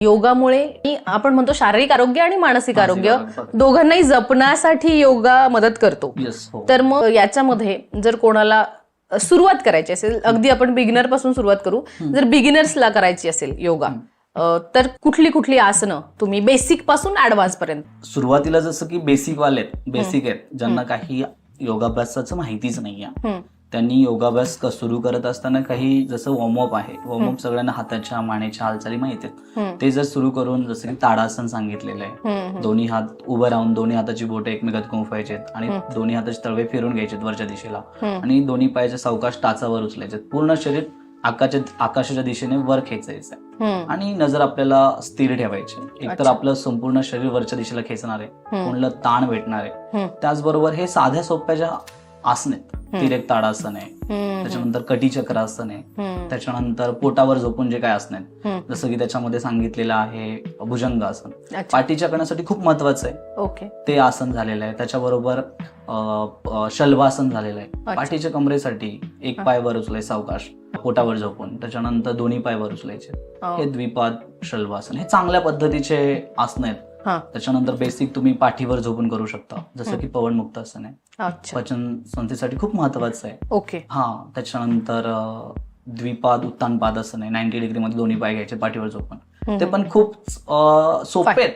योगामुळे आपण म्हणतो शारीरिक आरोग्य आणि मानसिक आरोग्य. दोघांनाही जपण्यासाठी योगा मदत करतो. हो. तर मग याच्यामध्ये जर कोणाला सुरुवात करायची असेल अगदी आपण बिगिनरपासून सुरुवात करू जर बिगिनर्सला करायची असेल योगा तर कुठली कुठली आसनं तुम्ही बेसिकपासून ऍडव्हान्स पर्यंत? सुरुवातीला जसं की बेसिक वाले आहेत बेसिक आहेत ज्यांना काही योगाभ्यासाचं माहितीच नाही आहे हम्म, त्यांनी योगाभ्यास क- सुरू करत असताना काही जसं वॉर्मअप आहे वॉर्मअप सगळ्यांना हाताच्या मानेच्या हालचाली माहिती आहेत. ते जर सुरू करून जसं की ताडासन सांगितलेलं आहे. दोन्ही हात उभं राहून दोन्ही हाताची बोटे एकमेकात गुंफायचे आणि दोन्ही हाताचे तळवे फिरून घ्यायचे वरच्या दिशेला. आणि दोन्ही पायाचे सावकाश टाचावर उचलायचे पूर्ण शरीर आकाशाच्या आकाशाच्या दिशेने वर खेचायचं आणि नजर आपल्याला स्थिर ठेवायची. एकतर. आपलं संपूर्ण शरीर वरच्या दिशेला खेचणार आहे. कोणलं ताण भेटणार आहे. त्याचबरोबर हे साध्या सोप्या ज्या आसन आहेत तिरेक ताडासन आहे त्याच्यानंतर कटी चक्रासन आहे त्याच्यानंतर पोटावर झोपून जे काय आसन आहेत. जसं की त्याच्यामध्ये सांगितलेलं आहे भुजंगासन पाठीच्या कण्यासाठी खूप महत्वाचं आहे. ओके. ते आसन झालेलं आहे. त्याच्याबरोबर शल्वासन झालेलं आहे. पाठीच्या कमरेसाठी एक पाय वर उचलाय सावकाश. पोटावर झोपून. त्याच्यानंतर दोन्ही पाय वर उचलायचे. अ, हे. द्विपाद शल्वासन. हे चांगल्या पद्धतीचे आसन आहेत. हा. त्याच्यानंतर बेसिक तुम्ही पाठीवर झोपून करू शकता. जसं की पवनमुक्त आसन आहे अच्छा. पचन संस्थेसाठी खूप महत्वाचं आहे. ओके. हा त्याच्यानंतर अं, द्विपाद उत्तान पादासन आहे नाईन्टी डिग्री मध्ये दोन्ही पाय घ्यायचे पाठीवर झोपून. ते पण खूप अं, सोपे आहेत.